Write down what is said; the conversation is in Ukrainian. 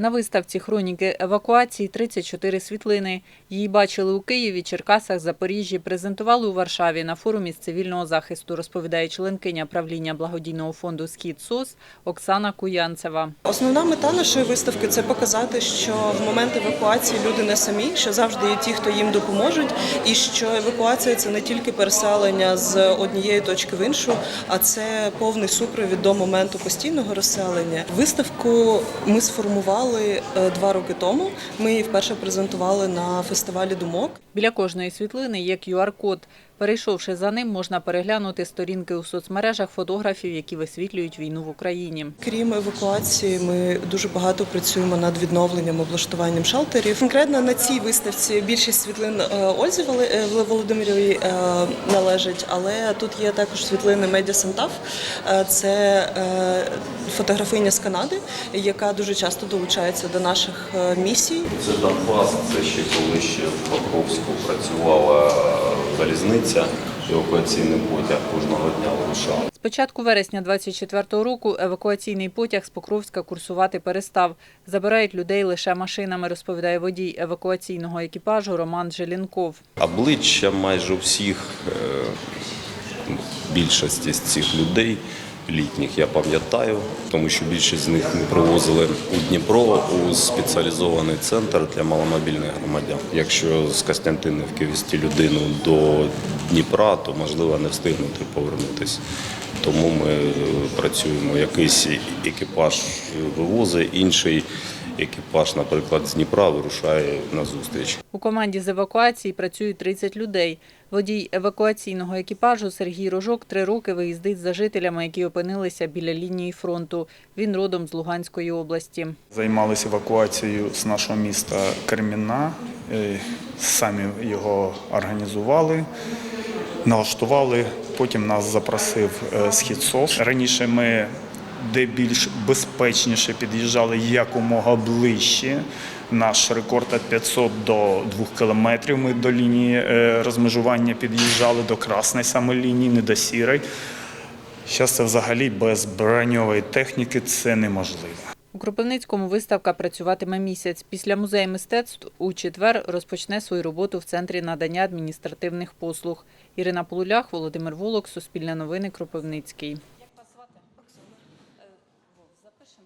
На виставці хроніки евакуації 34 світлини. Її бачили у Києві, Черкасах, Запоріжжі, презентували у Варшаві на форумі з цивільного захисту, розповідає членкиня правління благодійного фонду «Схід СОС» Оксана Куянцева. Основна мета нашої виставки це показати, що в момент евакуації люди не самі, що завжди є ті, хто їм допоможуть, і що евакуація це не тільки переселення з однієї точки в іншу, а це повний супровід до моменту постійного розселення. Виставку ми сформували е, два роки тому. Ми її вперше презентували на фестивалі думок. Біля кожної світлини є QR-код. Перейшовши за ним, можна переглянути сторінки у соцмережах фотографів, які висвітлюють війну в Україні. Крім евакуації, ми дуже багато працюємо над відновленням облаштуванням шелтерів. Конкретно на цій виставці більшість світлин е, Ользі е, Володимирівій е, належить, але тут є також світлини Медіа Сантав. Е, Це фотографиня з Канади, яка дуже часто долучається до наших місій. Це Донбас, це ще коли ще в Покровську працювала залізниця, евакуаційний потяг кожного дня вирушав. З початку вересня 24-го року евакуаційний потяг з Покровська курсувати перестав. Забирають людей лише машинами, розповідає водій евакуаційного екіпажу Роман Желінков. Обличчя майже всіх, е, більшості з цих людей літніх я пам'ятаю, тому що більшість з них ми привозили у Дніпро у спеціалізований центр для маломобільних громадян. Якщо з Костянтинівки везти людину до Дніпра, то можливо не встигнути повернутися. Тому ми е, працюємо. Якийсь екіпаж вивозить, інший екіпаж, наприклад, з Дніпра вирушає на зустріч. У команді з евакуації працюють 30 людей. Водій евакуаційного екіпажу Сергій Рожок три роки виїздить за жителями, які опинилися біля лінії фронту. Він родом з Луганської області. Займалися евакуацією з нашого міста Кремінна. Е, Самі його організували, налаштували. Потім нас запросив е, схід СОС. Раніше ми де більш безпечніше під'їжджали якомога ближче. Наш рекорд від 500 до 2 кілометрів. Ми до лінії е, розмежування під'їжджали до красної саме лінії, не до сірої. Зараз це взагалі без броньової техніки це неможливо. У Кропивницькому виставка працюватиме місяць. Після музею мистецтв у четвер розпочне свою роботу в центрі надання адміністративних послуг. Ірина Полулях, Володимир Волок, Суспільне новини, Кропивницький.